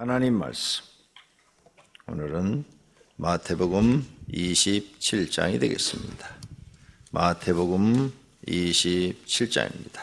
하나님 말씀. 오늘은 마태복음 27장이 되겠습니다. 마태복음 27장입니다.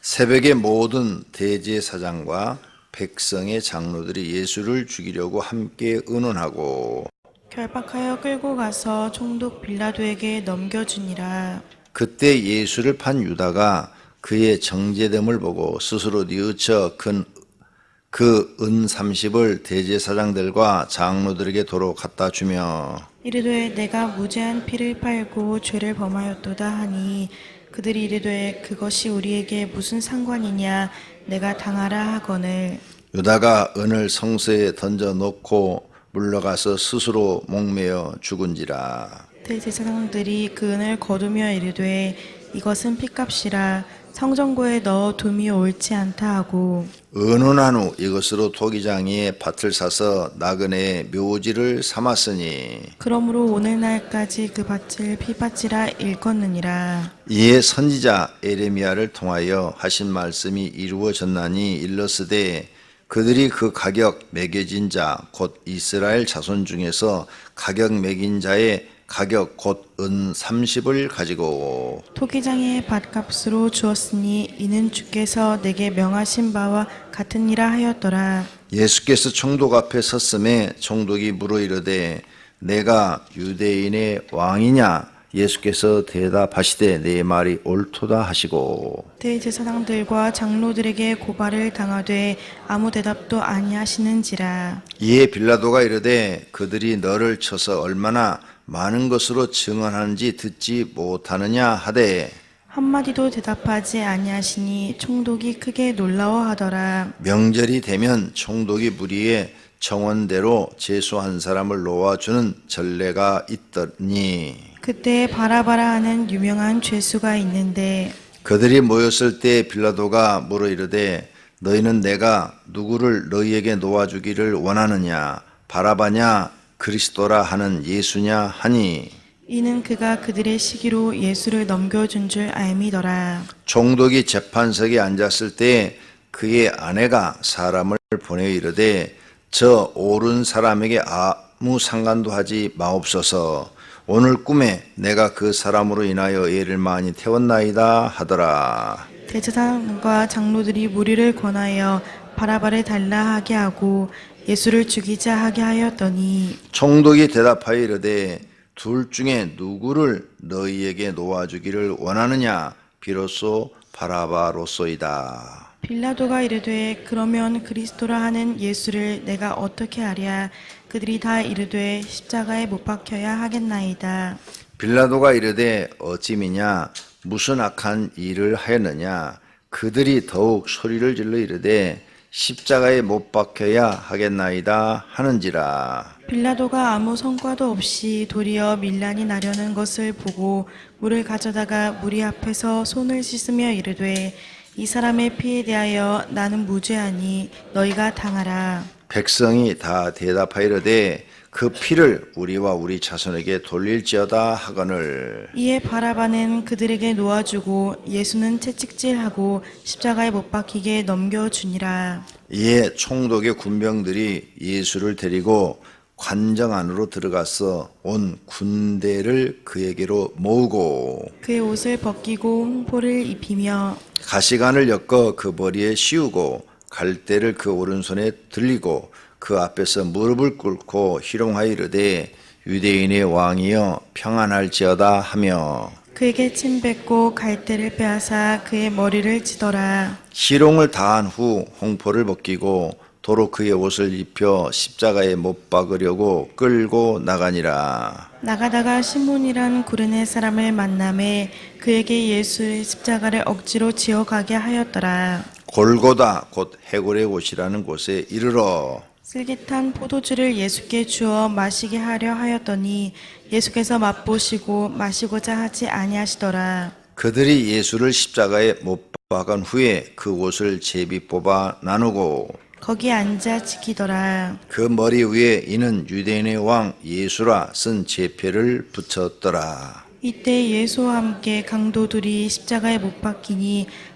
새벽에 모든 대제사장과 백성의 장로들이 예수를 죽이려고 함께 의논하고 결박하여 끌고 가서 총독 빌라도에게 넘겨주니라. 그때 예수를 판 유다가 그의 정제됨을 보고 스스로 뉘우쳐 큰그은 30을 대제사장들과 장로들에게 도로 갖다 주며 이르되 내가 무죄한 피를 팔고 죄를 범하였도다 하니 그들이 이르되 그것이 우리에게 무슨 상관이냐 내가 당하라 하거늘. 유다가 은을 성소에 던져 놓고 물러가서 스스로 목매어 죽은지라. 대제사장들이 그 은을 거두며 이르되 이것은 피값이라 성전고에 넣어 둠이 옳지 않다 하고 의논한 후 이것으로 토기장이에 밭을 사서 나그네의 묘지를 삼았으니 그러므로 오늘날까지 그 밭을 피밭이라 일컫느니라. 이에 선지자 에레미야를 통하여 하신 말씀이 이루어졌나니 일러스되 그들이 그 가격 매겨진 자 곧 이스라엘 자손 중에서 가격 매긴 자의 가격 곧 은 30을 가지고 토기장의 밭값으로 주었으니 이는 주께서 내게 명하신 바와 같으니라 하였더라. 예수께서 총독 앞에 섰음에 총독이 물어 이르되 내가 유대인의 왕이냐 예수께서 대답하시되 내 말이 옳도다 하시고 대제사장들과 장로들에게 고발을 당하되 아무 대답도 아니하시는지라. 이에 빌라도가 이르되 그들이 너를 쳐서 얼마나 많은 것으로 증언하는지 듣지 못하느냐 하되 한마디도 대답하지 아니하시니 총독이 크게 놀라워하더라. 명절이 되면 총독이 무리에 정원대로 제수한 사람을 놓아주는 전례가 있더니 그때 바라바라 하는 유명한 죄수가 있는데 그들이 모였을 때 빌라도가 물어 이르되 너희는 내가 누구를 너희에게 놓아주기를 원하느냐 바라바냐 그리스도라 하는 예수냐 하니 이는 그가 그들의 시기로 예수를 넘겨준 줄 알미더라. 총독이 재판석에 앉았을 때 그의 아내가 사람을 보내 이르되 저 옳은 사람에게 아무 상관도 하지 마옵소서 오늘 꿈에 내가 그 사람으로 인하여 애를 많이 태웠나이다 하더라 대제사장과 장로들이 무리를 권하여 바라바를 달라 하게 하고 예수를 죽이자 하게 하였더니 총독이 대답하여 이르되 둘 중에 누구를 너희에게 놓아주기를 원하느냐? 비로소 바라바로소이다. 빌라도가 이르되 그러면 그리스도라 하는 예수를 내가 어떻게 하랴? 그들이 다 이르되 십자가에 못 박혀야 하겠나이다. 빌라도가 이르되 어찌미냐? 무슨 악한 일을 하였느냐? 그들이 더욱 소리를 질러 이르되 십자가에 못 박혀야 하겠나이다 하는지라. 빌라도가 아무 성과도 없이 도리어 밀란이 나려는 것을 보고 물을 가져다가 무리 앞에서 손을 씻으며 이르되 이 사람의 피에 대하여 나는 무죄하니 너희가 당하라. 백성이 다 대답하이르되 그 피를 우리와 우리 자손에게 돌릴지어다 하거늘 이에 바라바는 그들에게 놓아주고 예수는 채찍질하고 십자가에 못 박히게 넘겨주니라. 이에 총독의 군병들이 예수를 데리고 관정 안으로 들어가서 온 군대를 그에게로 모으고 그의 옷을 벗기고 홍포를 입히며 가시관을 엮어 그 머리에 씌우고 갈대를 그 오른손에 들리고 그 앞에서 무릎을 꿇고 희롱하여 이르되 유대인의 왕이여 평안할지어다 하며 그에게 침 뱉고 갈대를 빼앗아 그의 머리를 치더라. 희롱을 다한 후 홍포를 벗기고 도로 그의 옷을 입혀 십자가에 못 박으려고 끌고 나가니라 나가다가 시몬이란 구레네 사람을 만남에 그에게 예수의 십자가를 억지로 지어가게 하였더라. 골고다 곧 해골의 곳이라는 곳에 이르러 슬깃한 포도주를 예수께 주어 마시게 하려 하였더니 예수께서 맛보시고 마시고자 하지 아니하시더라. 그들이 예수를 십자가에 못 박은 후에 그 옷을 제비 뽑아 나누고 거기 앉아 지키더라. 그 머리 위에 이는 유대인의 왕 예수라 쓴 제패를 붙였더라. 이때 예수와 함께 강도들이 십자가에 못 박히니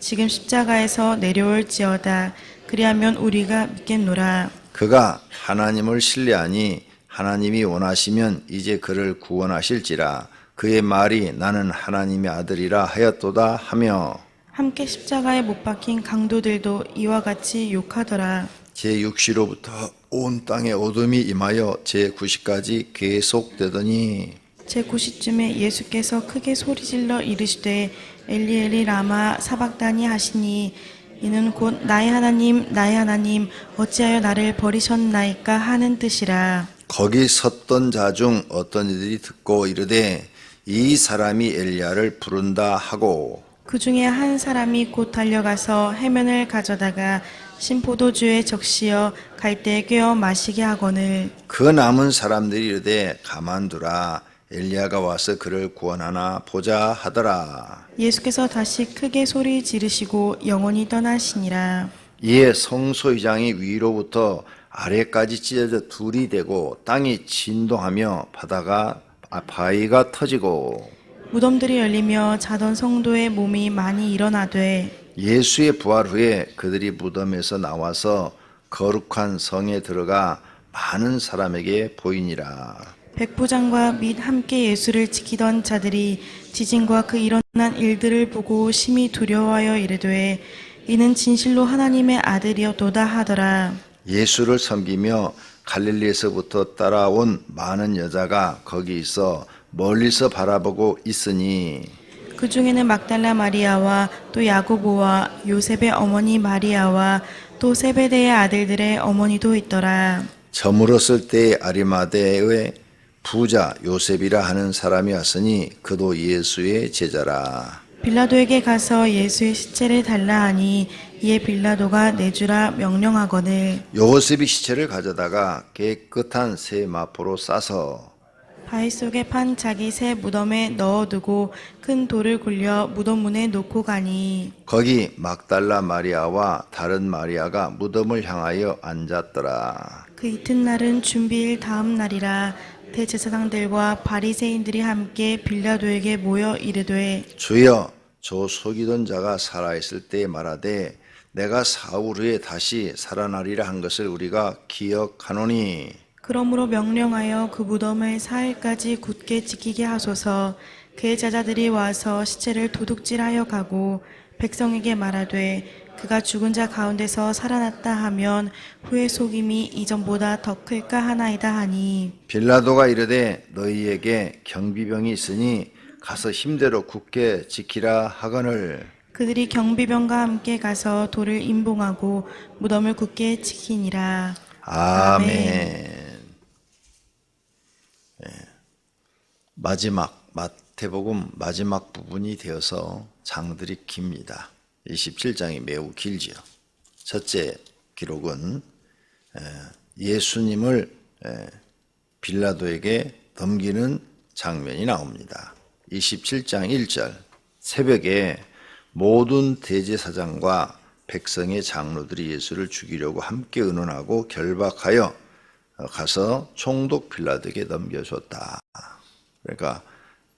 지금 십자가에서 내려올지어다. 그리하면 우리가 믿겠노라. 그가 하나님을 신뢰하니 하나님이 원하시면 이제 그를 구원하실지라 그의 말이 나는 하나님의 아들이라 하였도다 하며 함께 십자가에 못 박힌 강도들도 이와 같이 욕하더라. 제6시로부터 온 땅에 어둠이 임하여 제9시까지 계속되더니 제9시쯤에 예수께서 크게 소리질러 이르시되 엘리 엘리 라마 사박다니 하시니 이는 곧 나의 하나님 나의 하나님 어찌하여 나를 버리셨나이까 하는 뜻이라. 거기 섰던 자 중 어떤 이들이 듣고 이르되 이 사람이 엘리야를 부른다 하고 그 중에 한 사람이 곧 달려가서 해면을 가져다가 신포도주에 적시어 갈대에 꿰어 마시게 하거늘 그 남은 사람들이 이르되 가만두라 엘리야가 와서 그를 구원하나 보자 하더라 예수께서 다시 크게 소리 지르시고 영원히 떠나시니라 이에 성소의장이 위로부터 아래까지 찢어져 둘이 되고 땅이 진동하며 바다가 아, 바위가 터지고 무덤들이 열리며 자던 성도의 몸이 많이 일어나되 예수의 부활 후에 그들이 무덤에서 나와서 거룩한 성에 들어가 많은 사람에게 보이니라. 백부장과 및 함께 예수를 지키던 자들이 지진과 그 일어난 일들을 보고 심히 두려워하여 이르되 이는 진실로 하나님의 아들이었도다 하더라 예수를 섬기며 갈릴리에서부터 따라온 많은 여자가 거기 있어 멀리서 바라보고 있으니 그 중에는 막달라 마리아와 또 야고보와 요셉의 어머니 마리아와 또 세베대의 아들들의 어머니도 있더라. 저물었을 때 아리마대의 부자 요셉이라 하는 사람이 왔으니 그도 예수의 제자라. 빌라도에게 가서 예수의 시체를 달라 하니 이에 빌라도가 내주라 명령하거늘 요셉이 시체를 가져다가 깨끗한 새 마포로 싸서 바위 속에 판 자기 새 무덤에 넣어두고 큰 돌을 굴려 무덤 문에 놓고 가니 거기 막달라 마리아와 다른 마리아가 무덤을 향하여 앉았더라. 그 이튿날은 준비일 다음 날이라 대제사장들과 바리새인들이 함께 빌라도에게 모여 이르되 주여, 저 속이던 자가 살아 있을 때 말하되 내가 사흘 후에 다시 살아나리라 한 것을 우리가 기억하노니. 그러므로 명령하여 그 무덤을 사흘까지 굳게 지키게 하소서. 그의 제자들이 와서 시체를 도둑질하여 가고 백성에게 말하되 그가 죽은 자 가운데서 살아났다 하면 후의 속임이 이전보다 더 클까 하나이다 하니 빌라도가 이르되 너희에게 경비병이 있으니 가서 힘대로 굳게 지키라 하거늘 그들이 경비병과 함께 가서 돌을 임봉하고 무덤을 굳게 지키니라 아멘. 예. 마지막 마태복음 마지막 부분이 되어서 장들이 깁니다. 27장이 매우 길지요. 첫째 기록은 에, 예수님을 에, 빌라도에게 넘기는 장면이 나옵니다. 27장 1절 새벽에 모든 대제사장과 백성의 장로들이 예수를 죽이려고 함께 의논하고 결박하여 어, 가서 총독 빌라도에게 넘겨줬다. 그러니까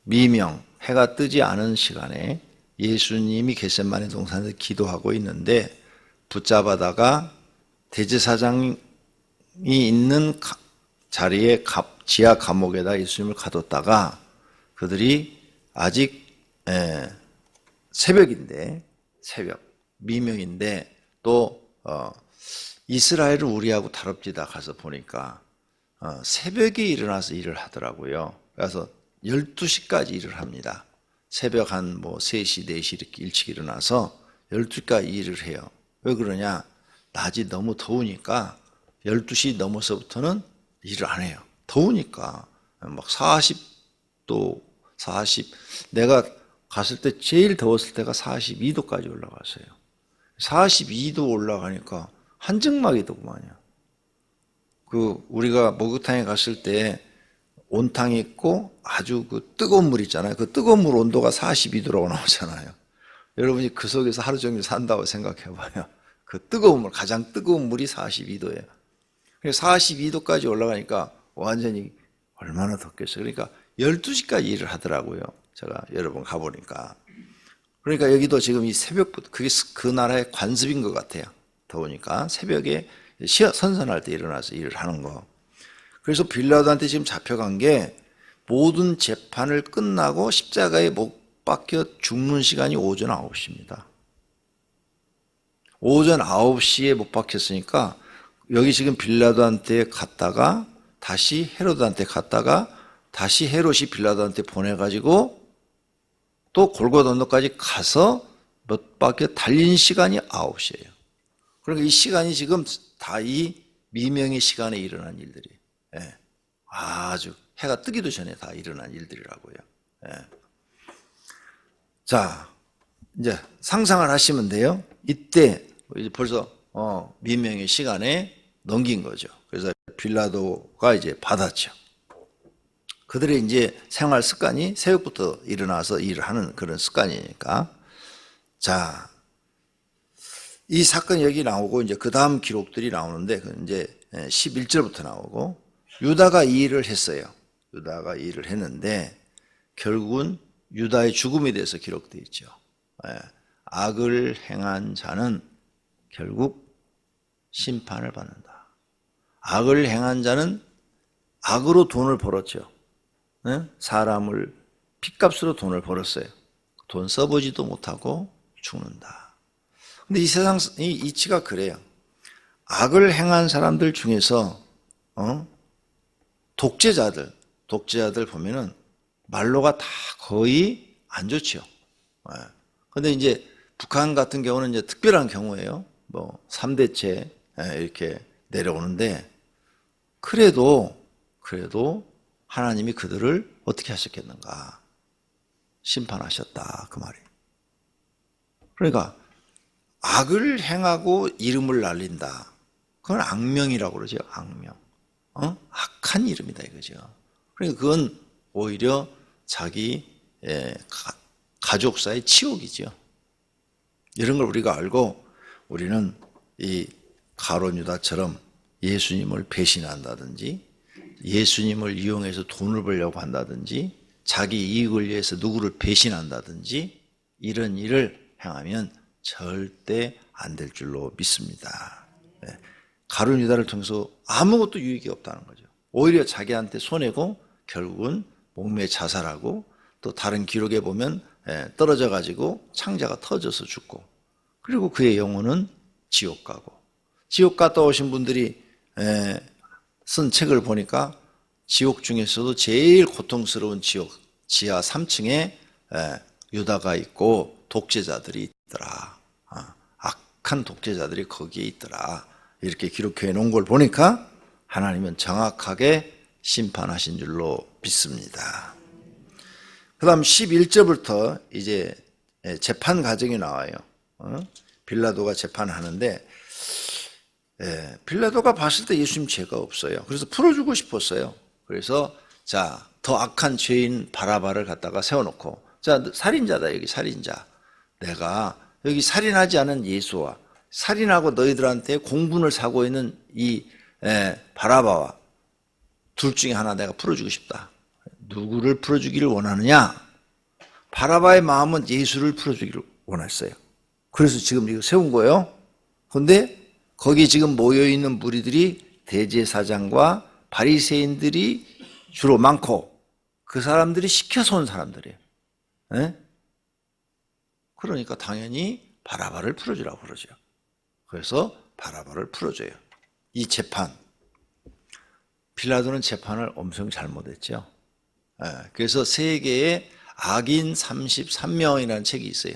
미명 해가 뜨지 않은 시간에 예수님이 겟세마네 동산에서 기도하고 있는데 붙잡아다가 대제사장이 있는 가- 자리에 가- 지하 감옥에다 예수님을 가뒀다가 그들이 아직 에, 새벽인데 새벽 미명인데 또 어, 이스라엘을 우리하고 다릅지다 가서 보니까 어, 새벽에 일어나서 일을 하더라고요. 그래서 12시까지 일을 합니다. 새벽 한 뭐 3시, 4시 이렇게 일찍 일어나서 12시까지 일을 해요. 왜 그러냐? 낮이 너무 더우니까 12시 넘어서부터는 일을 안 해요. 더우니까. 막 40도, 40, 내가 갔을 때 제일 더웠을 때가 42도까지 올라갔어요. 42도 올라가니까 한증막이 더구만요. 그 우리가 목욕탕에 갔을 때 온탕이 있고 아주 그 뜨거운 물 있잖아요. 그 뜨거운 물 온도가 42도라고 나오잖아요. 여러분이 그 속에서 하루 종일 산다고 생각해 봐요. 그 뜨거운 물, 가장 뜨거운 물이 42도예요. 42도까지 올라가니까 완전히 얼마나 덥겠어요. 그러니까 12시까지 일을 하더라고요. 제가 여러 번 가보니까. 그러니까 여기도 지금 이 새벽부터 그게 그 나라의 관습인 것 같아요. 더우니까 새벽에 선선할 때 일어나서 일을 하는 거. 그래서 빌라도한테 지금 잡혀간 게 모든 재판을 끝나고 십자가에 못 박혀 죽는 시간이 오전 9시입니다. 오전 9시에 못 박혔으니까 여기 지금 빌라도한테 갔다가 다시 헤로드한테 갔다가 다시 헤롯이 빌라도한테 보내가지고 또 골고다 언덕까지 가서 몇 바퀴 달린 시간이 9시예요. 그러니까 이 시간이 지금 다 이 미명의 시간에 일어난 일들이 예. 아주 해가 뜨기도 전에 다 일어난 일들이라고요. 예. 자, 이제 상상을 하시면 돼요. 이때 벌써 어, 미명의 시간에 넘긴 거죠. 그래서 빌라도가 이제 받았죠. 그들의 이제 생활 습관이 새벽부터 일어나서 일을 하는 그런 습관이니까. 자, 이 사건이 여기 나오고 이제 그 다음 기록들이 나오는데 그 이제 11절부터 나오고 유다가 이 일을 했어요. 유다가 이 일을 했는데 결국은 유다의 죽음에 대해서 기록되어 있죠. 예. 악을 행한 자는 결국 심판을 받는다. 악을 행한 자는 악으로 돈을 벌었죠. 예? 사람을 핏값으로 돈을 벌었어요. 돈 써보지도 못하고 죽는다. 근데 이 세상 이 이치가 그래요. 악을 행한 사람들 중에서 어? 독재자들, 독재자들 보면은 말로가 다 거의 안 좋죠. 예. 근데 이제 북한 같은 경우는 이제 특별한 경우예요. 뭐 3대체 이렇게 내려오는데 그래도 그래도 하나님이 그들을 어떻게 하셨겠는가? 심판하셨다 그 말이. 그러니까 악을 행하고 이름을 날린다. 그건 악명이라고 그러죠. 악명. 어? 악한 이름이다 이거죠. 그러니까 그건 오히려 자기 예, 가, 가족사의 치욕이죠. 이런 걸 우리가 알고 우리는 이 가론 유다처럼 예수님을 배신한다든지 예수님을 이용해서 돈을 벌려고 한다든지 자기 이익을 위해서 누구를 배신한다든지 이런 일을 행하면 절대 안 될 줄로 믿습니다. 네. 가룟 유다를 통해서 아무것도 유익이 없다는 거죠. 오히려 자기한테 손해고 결국은 목매 자살하고 또 다른 기록에 보면 예, 떨어져 가지고 창자가 터져서 죽고 그리고 그의 영혼은 지옥 가고 지옥 갔다 오신 분들이 예, 쓴 책을 보니까 지옥 중에서도 제일 고통스러운 지옥 지하 3층에 예, 유다가 있고 독재자들이 있더라. 아, 악한 독재자들이 거기에 있더라. 이렇게 기록해 놓은 걸 보니까 하나님은 정확하게 심판하신 줄로 믿습니다. 그 다음 11절부터 이제 재판 과정이 나와요. 어? 빌라도가 재판하는데, 예, 빌라도가 봤을 때 예수님 죄가 없어요. 그래서 풀어주고 싶었어요. 그래서, 자, 더 악한 죄인 바라바를 갖다가 세워놓고, 자, 살인자다, 여기 살인자. 내가 여기 살인하지 않은 예수와 살인하고 너희들한테 공분을 사고 있는 이 에, 바라바와 둘 중에 하나 내가 풀어주고 싶다. 누구를 풀어주기를 원하느냐? 바라바의 마음은 예수를 풀어주기를 원했어요. 그래서 지금 이거 세운 거예요. 근데 거기 지금 모여 있는 무리들이 대제사장과 바리새인들이 주로 많고 그 사람들이 시켜서 온 사람들이에요. 에? 그러니까 당연히 바라바를 풀어주라고 그러죠. 그래서 바라바를 풀어줘요. 이 재판. 빌라도는 재판을 엄청 잘못했죠. 예, 그래서 세계에 악인 33명이라는 책이 있어요.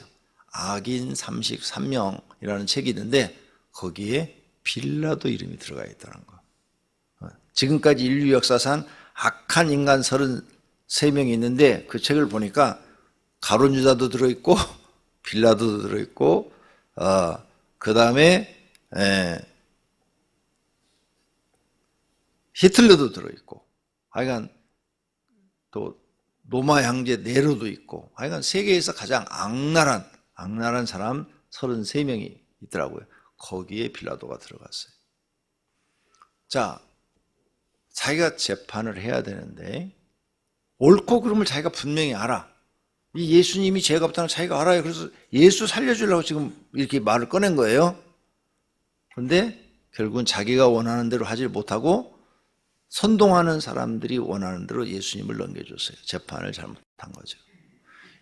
악인 33명이라는 책이 있는데 거기에 빌라도 이름이 들어가 있다는 거. 어, 지금까지 인류 역사상 악한 인간 33명이 있는데 그 책을 보니까 가론 유다도 들어있고 빌라도도 들어있고 어, 그 다음에 히틀러도 들어있고 하여간 또 로마 형제 네로도 있고 하여간 세계에서 가장 악랄한 악랄한 사람 33명이 있더라고요. 거기에 빌라도가 들어갔어요. 자, 자기가 재판을 해야 되는데 옳고 그름을 자기가 분명히 알아. 이 예수님이 죄가 없다는 걸 자기가 알아요. 그래서 예수 살려주려고 지금 이렇게 말을 꺼낸 거예요. 그런데 결국은 자기가 원하는 대로 하질 못하고 선동하는 사람들이 원하는 대로 예수님을 넘겨줬어요. 재판을 잘못한 거죠.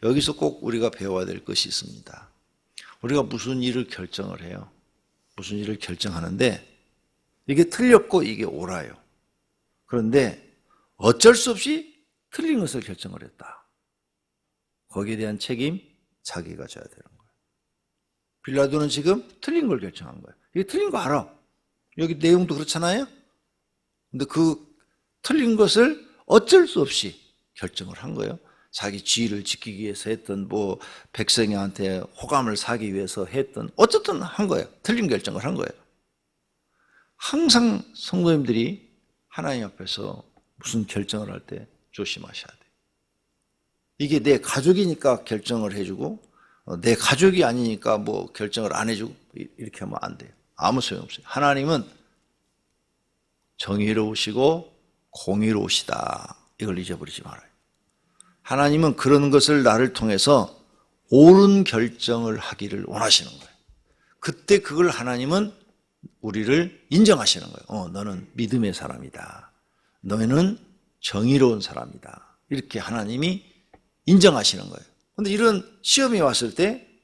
여기서 꼭 우리가 배워야 될 것이 있습니다. 우리가 무슨 일을 결정을 해요. 무슨 일을 결정하는데 이게 틀렸고 이게 옳아요. 그런데 어쩔 수 없이 틀린 것을 결정을 했다. 거기에 대한 책임 자기가 져야 되는 거예요. 빌라도는 지금 틀린 걸 결정한 거예요. 이게 틀린 거 알아. 여기 내용도 그렇잖아요. 근데 그 틀린 것을 어쩔 수 없이 결정을 한 거예요. 자기 지위를 지키기 위해서 했던 뭐 백성한테 호감을 사기 위해서 했던 어쨌든 한 거예요. 틀린 결정을 한 거예요. 항상 성도님들이 하나님 앞에서 무슨 결정을 할 때 조심하셔야 돼요. 이게 내 가족이니까 결정을 해주고 어, 내 가족이 아니니까 뭐 결정을 안 해주고 이- 이렇게 하면 안 돼요. 아무 소용없어요. 하나님은 정의로우시고 공의로우시다. 이걸 잊어버리지 말아요. 하나님은 그런 것을 나를 통해서 옳은 결정을 하기를 원하시는 거예요. 그때 그걸 하나님은 우리를 인정하시는 거예요. 어, 너는 믿음의 사람이다. 너는 정의로운 사람이다. 이렇게 하나님이 인정하시는 거예요. 근데 이런 시험이 왔을 때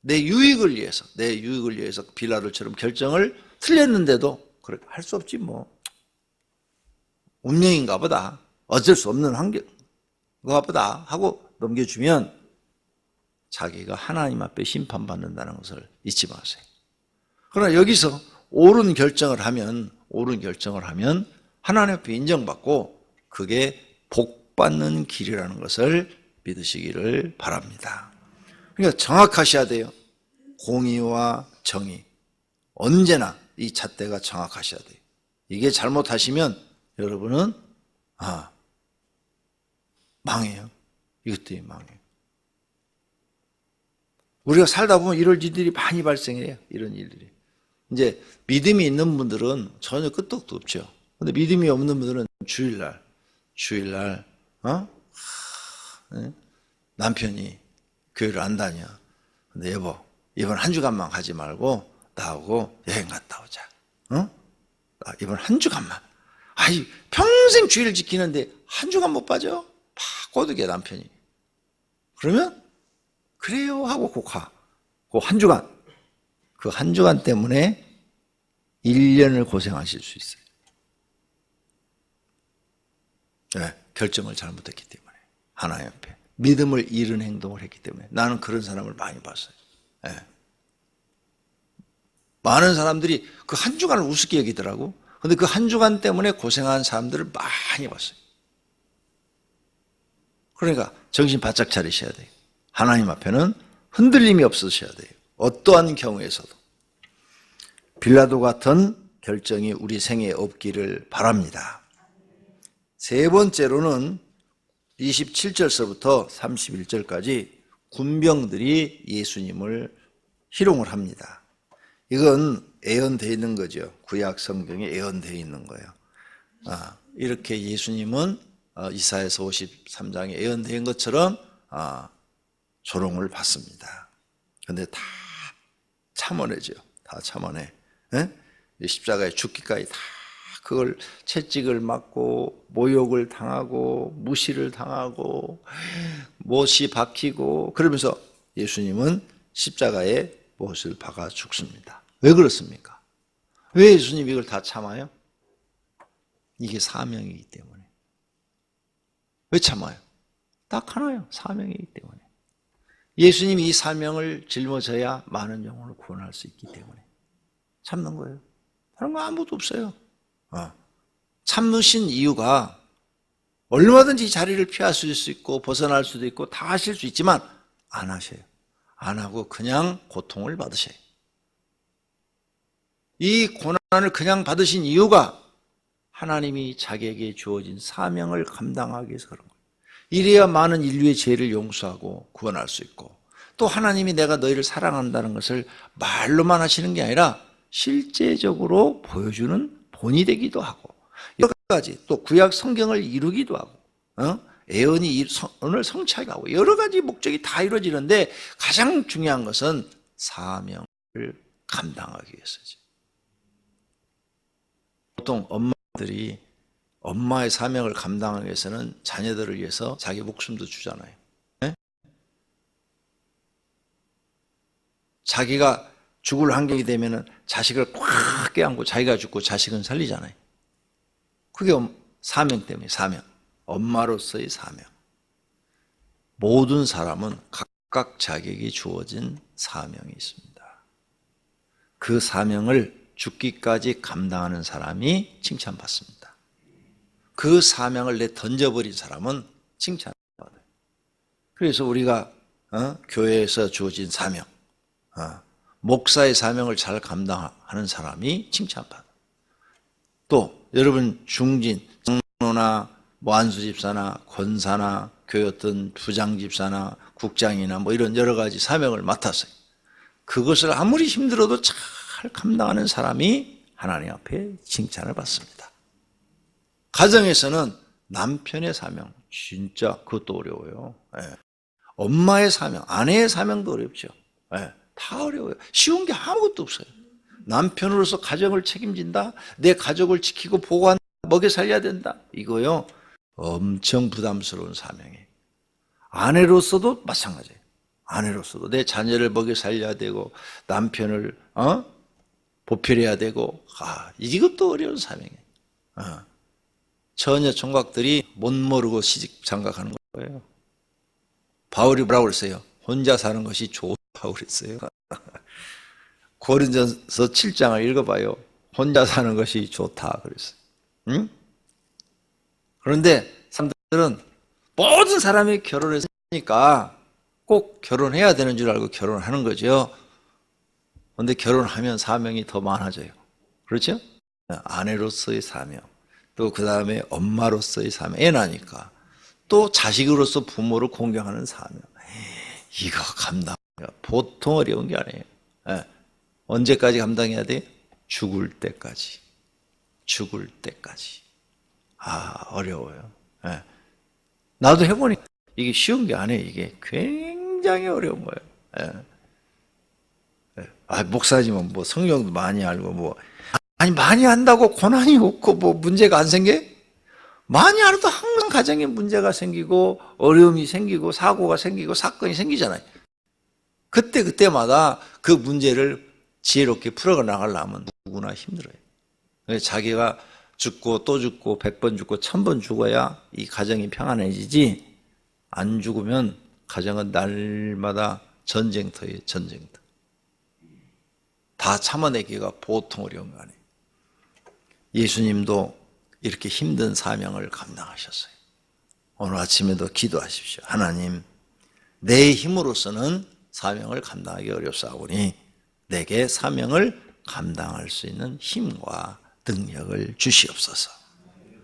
내 유익을 위해서, 내 유익을 위해서 빌라도처럼 결정을 틀렸는데도 그렇게 할 수 없지 뭐. 운명인가 보다. 어쩔 수 없는 환경인가 보다 하고 넘겨주면 자기가 하나님 앞에 심판받는다는 것을 잊지 마세요. 그러나 여기서 옳은 결정을 하면 옳은 결정을 하면 하나님 앞에 인정받고 그게 복 받는 길이라는 것을 믿으시기를 바랍니다. 그러니까 정확하셔야 돼요. 공의와 정의 언제나 이 잣대가 정확하셔야 돼요. 이게 잘못하시면 여러분은 아 망해요. 이것 때문에 망해요. 우리가 살다 보면 이런 일들이 많이 발생해요. 이런 일들이. 이제 믿음이 있는 분들은 전혀 끄떡도 없죠. 근데 믿음이 없는 분들은 주일날, 주일날, 어? 남편이 교회를 안 다녀. 근데 여보, 이번 한 주간만 가지 말고 나하고 여행 갔다 오자. 어? 아, 이번 한 주간만. 아니, 평생 주일 지키는데 한 주간 못 빠져? 팍 꼬드게 남편이. 그러면 그래요 하고 꼭 가. 그 한 주간. 그 한 주간 때문에 1년을 고생하실 수 있어요. 네, 결정을 잘못했기 때문에. 하나님 앞에. 믿음을 잃은 행동을 했기 때문에. 나는 그런 사람을 많이 봤어요. 네. 많은 사람들이 그 한 주간을 우습게 여기더라고. 근데 그 한 주간 때문에 고생한 사람들을 많이 봤어요. 그러니까 정신 바짝 차리셔야 돼요. 하나님 앞에는 흔들림이 없으셔야 돼요. 어떠한 경우에서도. 빌라도 같은 결정이 우리 생에 없기를 바랍니다. 세 번째로는 27절서부터 31절까지 군병들이 예수님을 희롱을 합니다. 이건 예언되어 있는 거죠. 구약 성경에 예언되어 있는 거예요. 아, 이렇게 예수님은 어, 이사에서 53장에 예언된 것처럼 아, 조롱을 받습니다. 근데 다 참아내죠. 다 참아내. 예? 십자가에 죽기까지 다 그걸 채찍을 맞고 모욕을 당하고 무시를 당하고 못이 박히고 그러면서 예수님은 십자가에 못을 박아 죽습니다. 왜 그렇습니까? 왜 예수님이 이걸 다 참아요? 이게 사명이기 때문에. 왜 참아요? 딱 하나요. 사명이기 때문에. 예수님이 이 사명을 짊어져야 많은 영혼을 구원할 수 있기 때문에 참는 거예요. 다른 거 아무것도 없어요. 어. 참으신 이유가 얼마든지 자리를 피하실 수 있고 벗어날 수도 있고 다 하실 수 있지만 안 하셔요. 안 하고 그냥 고통을 받으셔요. 이 고난을 그냥 받으신 이유가 하나님이 자기에게 주어진 사명을 감당하기 위해서 그런 거예요. 이래야 많은 인류의 죄를 용서하고 구원할 수 있고 또 하나님이 내가 너희를 사랑한다는 것을 말로만 하시는 게 아니라 실제적으로 보여주는 본이 되기도 하고 여러 가지 또 구약 성경을 이루기도 하고 어? 애언이 오늘 성취하게 하고 여러 가지 목적이 다 이루어지는데 가장 중요한 것은 사명을 감당하기 위해서죠. 보통 엄마들이 엄마의 사명을 감당하기 위해서는 자녀들을 위해서 자기 목숨도 주잖아요. 예? 자기가 죽을 환경이 되면은 자식을 꽉 껴안고 자기가 죽고 자식은 살리잖아요. 그게 엄- 사명 때문에 사명. 엄마로서의 사명. 모든 사람은 각각 자기에게 주어진 사명이 있습니다. 그 사명을 죽기까지 감당하는 사람이 칭찬받습니다. 그 사명을 내 던져버린 사람은 칭찬받아요. 그래서 우리가 어? 교회에서 주어진 사명, 어, 목사의 사명을 잘 감당하는 사람이 칭찬받아. 또 여러분 중진, 장로나 뭐 안수 집사나 권사나 교회 어떤 부장 집사나 국장이나 뭐 이런 여러 가지 사명을 맡았어요. 그것을 아무리 힘들어도 잘 감당하는 사람이 하나님 앞에 칭찬을 받습니다. 가정에서는 남편의 사명, 진짜 그것도 어려워요. 예. 엄마의 사명, 아내의 사명도 어렵죠. 예. 다 어려워요. 쉬운 게 아무것도 없어요. 남편으로서 가정을 책임진다? 내 가족을 지키고 보호한다? 먹여 살려야 된다? 이거요. 엄청 부담스러운 사명이에요. 아내로서도 마찬가지예요. 아내로서도 내 자녀를 먹여 살려야 되고 남편을 어? 보필해야 되고 아 이것도 어려운 사명이에요. 어. 처녀 총각들이 못 모르고 시집 장가가는 거예요. 바울이 뭐라고 그랬어요? 혼자 사는 것이 좋다 고 그랬어요. 고린전서 7장을 읽어봐요. 혼자 사는 것이 좋다 그랬어요. 응? 그런데 사람들은 모든 사람이 결혼했으니까 꼭 결혼해야 되는 줄 알고 결혼하는 거죠. 그런데 결혼하면 사명이 더 많아져요. 그렇죠? 아내로서의 사명, 또 그 다음에 엄마로서의 사명, 애 나니까. 또 자식으로서 부모를 공경하는 사명. 이거 감당, 보통 어려운 게 아니에요. 예. 언제까지 감당해야 돼? 죽을 때까지. 죽을 때까지. 아, 어려워요. 예. 나도 해보니까 이게 쉬운 게 아니에요. 이게 굉장히 어려운 거예요. 예. 예. 아, 목사님은 뭐 성경도 많이 알고 뭐. 아니, 많이 한다고 고난이 없고 뭐 문제가 안 생겨? 많이 알아도 항상 가정에 문제가 생기고 어려움이 생기고 사고가 생기고 사건이 생기잖아요. 그때 그때마다 그 문제를 지혜롭게 풀어 나가려면 누구나 힘들어요. 자기가 죽고 또 죽고 백 번 죽고 천 번 죽어야 이 가정이 평안해지지 안 죽으면 가정은 날마다 전쟁터예요 전쟁터. 다 참아내기가 보통 어려운 거 아니에요. 예수님도 이렇게 힘든 사명을 감당하셨어요. 오늘 아침에도 기도하십시오. 하나님, 내 힘으로서는 사명을 감당하기 어렵사오니 내게 사명을 감당할 수 있는 힘과 능력을 주시옵소서.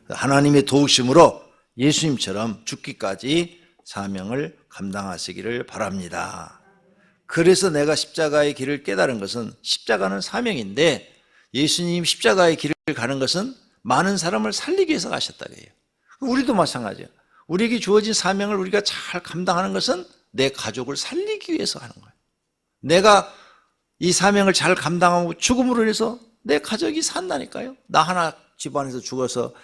하나님의 도우심으로 예수님처럼 죽기까지 사명을 감당하시기를 바랍니다. 그래서 내가 십자가의 길을 깨달은 것은 십자가는 사명인데 예수님 십자가의 길을 가는 것은 많은 사람을 살리기 위해서 가셨다 그래요. 우리도 마찬가지예요. 우리에게 주어진 사명을 우리가 잘 감당하는 것은 내 가족을 살리기 위해서 하는 거예요. 내가 이 사명을 잘 감당하고 죽음으로 인해서 내 가족이 산다니까요. 나 하나 집안에서 죽어서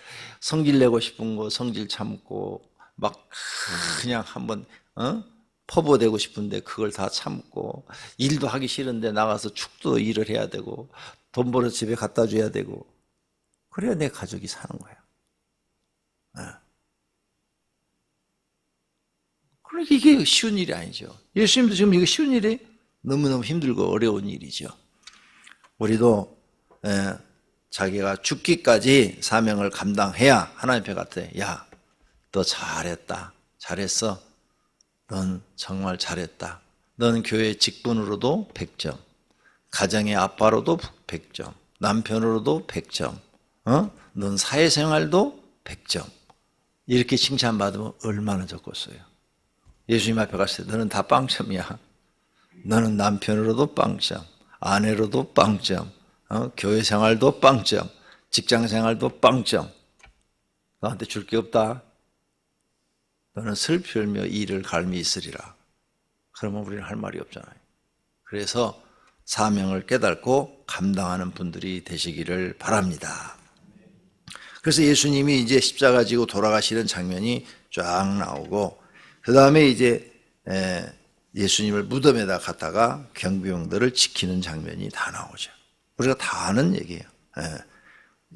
성질 내고 싶은 거 성질 참고 막 그냥 한번 어? 퍼부어대고 싶은데 그걸 다 참고 일도 하기 싫은데 나가서 축도 일을 해야 되고 돈 벌어 집에 갖다 줘야 되고 그래야 내 가족이 사는 거야. 어. 그러니까 이게 쉬운 일이 아니죠. 예수님도 지금 이거 쉬운 일이 너무너무 힘들고 어려운 일이죠. 우리도 에, 자기가 죽기까지 사명을 감당해야 하나님 앞에 갔다. 야, 너 잘했다. 잘했어. 넌 정말 잘했다. 넌 교회 직분으로도 100점. 가정의 아빠로도 100점. 남편으로도 100점. 어? 넌 사회생활도 100점. 이렇게 칭찬받으면 얼마나 좋겠어요. 예수님 앞에 갔을 때 너는 다 빵점이야. 너는 남편으로도 빵점, 아내로도 빵점, 어? 교회 생활도 빵점, 직장 생활도 빵점. 너한테 줄 게 없다. 너는 슬피 울며 이를 갈미 있으리라. 그러면 우리는 할 말이 없잖아요. 그래서 사명을 깨닫고 감당하는 분들이 되시기를 바랍니다. 그래서 예수님이 이제 십자가 지고 돌아가시는 장면이 쫙 나오고 그 다음에 이제 에, 예수님을 무덤에다 갖다가 경비용들을 지키는 장면이 다 나오죠. 우리가 다 아는 얘기예요. 에,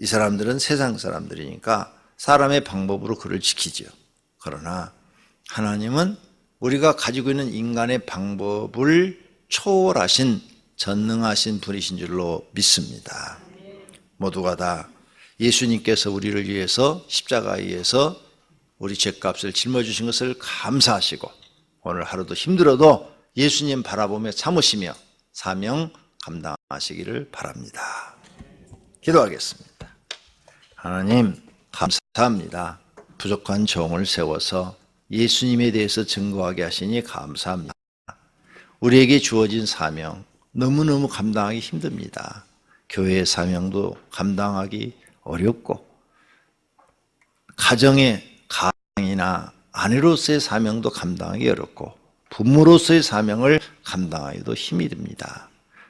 이 사람들은 세상 사람들이니까 사람의 방법으로 그를 지키죠. 그러나 하나님은 우리가 가지고 있는 인간의 방법을 초월하신 전능하신 분이신 줄로 믿습니다. 모두가 다 예수님께서 우리를 위해서 십자가에서 우리 죄값을 짊어주신 것을 감사하시고 오늘 하루도 힘들어도 예수님 바라보며 참으시며 사명 감당하시기를 바랍니다. 기도하겠습니다. 하나님 감사합니다. 부족한 종을 세워서 예수님에 대해서 증거하게 하시니 감사합니다. 우리에게 주어진 사명 너무너무 감당하기 힘듭니다. 교회의 사명도 감당하기 어렵고 가정의 가장이나 아내로서의 사명도 감당하기 어렵고 부모로서의 사명을 감당하기도 힘이 듭니다.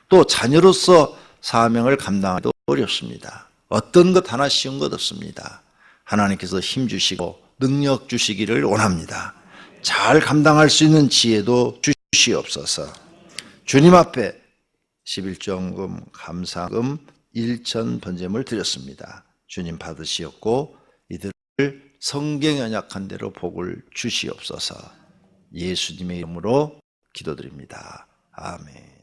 또 자녀로서 사명을 감당하기도 어렵습니다. 어떤 것 하나 쉬운 것 없습니다. 하나님께서 힘 주시고 능력 주시기를 원합니다. 잘 감당할 수 있는 지혜도 주시옵소서. 주님 앞에 11조금 감사금 1천 번제물 드렸습니다. 주님 받으시었고 이들을 성경 연약한 대로 복을 주시옵소서. 예수님의 이름으로 기도드립니다. 아멘.